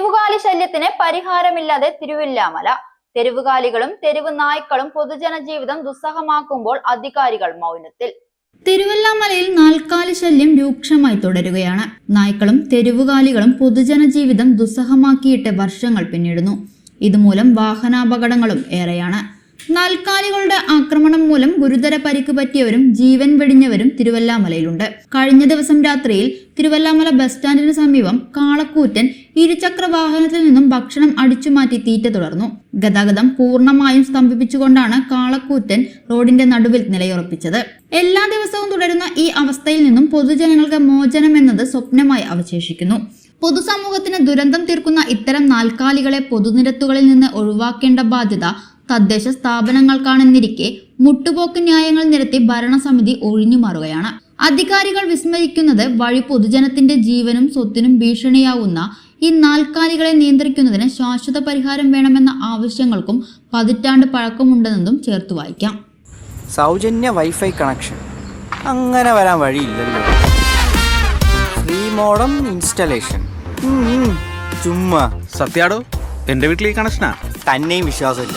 തെരുവുകാലി ശല്യത്തിന് പരിഹാരമില്ലാതെ തിരുവില്ലാമല. തെരുവുകാലികളും തെരുവ് നായ്ക്കളും പൊതുജന ജീവിതം ദുസ്സഹമാക്കുമ്പോൾ അധികാരികൾ മൗനത്തിൽ. തിരുവല്ലാമലയിൽ നാൽക്കാലി ശല്യം രൂക്ഷമായി തുടരുകയാണ്. നായ്ക്കളും തെരുവുകാലികളും പൊതുജന ജീവിതം ദുസ്സഹമാക്കിയിട്ട് വർഷങ്ങൾ പിന്നിടുന്നു. ഇതുമൂലം വാഹനാപകടങ്ങളും ഏറെയാണ്. നാൽക്കാലികളുടെ ആക്രമണം മൂലം ഗുരുതര പരിക്ക് പറ്റിയവരും ജീവൻ വെടിഞ്ഞവരും തിരുവല്ലാമലയിലുണ്ട്. കഴിഞ്ഞ ദിവസം രാത്രിയിൽ തിരുവല്ലാമല ബസ് സ്റ്റാൻഡിന് സമീപം കാളക്കൂറ്റൻ ഇരുചക്ര വാഹനത്തിൽ നിന്നും ഭക്ഷണം അടിച്ചുമാറ്റി തീറ്റ തുടർന്നു. ഗതാഗതം പൂർണമായും സ്തംഭിപ്പിച്ചുകൊണ്ടാണ് കാളക്കൂറ്റൻ റോഡിന്റെ നടുവിൽ നിലയുറപ്പിച്ചത്. എല്ലാ ദിവസവും തുടരുന്ന ഈ അവസ്ഥയിൽ നിന്നും പൊതുജനങ്ങൾക്ക് മോചനം എന്നത് സ്വപ്നമായി അവശേഷിക്കുന്നു. പൊതുസമൂഹത്തിന് ദുരന്തം തീർക്കുന്ന ഇത്തരം നാൽക്കാലികളെ പൊതുനിരത്തുകളിൽ നിന്ന് ഒഴിവാക്കേണ്ട ബാധ്യത തദ്ദേശ സ്ഥാപനങ്ങൾക്കാണെന്നിരിക്കെ മുട്ടുപോക്ക് ന്യായങ്ങൾ നിരത്തി ഭരണസമിതി ഒഴിഞ്ഞു മാറുകയാണ്. അധികാരികൾ വിസ്മരിക്കുന്നത് വഴി പൊതുജനത്തിന്റെ ജീവനും സ്വത്തിനും ഭീഷണിയാവുന്ന ഈ നാൽക്കാലികളെ നിയന്ത്രിക്കുന്നതിന് ശാശ്വത പരിഹാരം വേണമെന്ന ആവശ്യങ്ങൾക്കും പതിറ്റാണ്ട് പഴക്കമുണ്ടെന്നതും ചേർത്ത് വായിക്കാം. സൗജന്യ വൈഫൈ കണക്ഷൻ. അങ്ങനെ വരാൻ വഴിയില്ലല്ലോ. Free modem installation. ചുമ്മാ. സത്യാടോ എന്റെ വീട്ടിൽ ഈ കണക്ഷനാ? തന്നെയും വിശ്വാസമില്ല.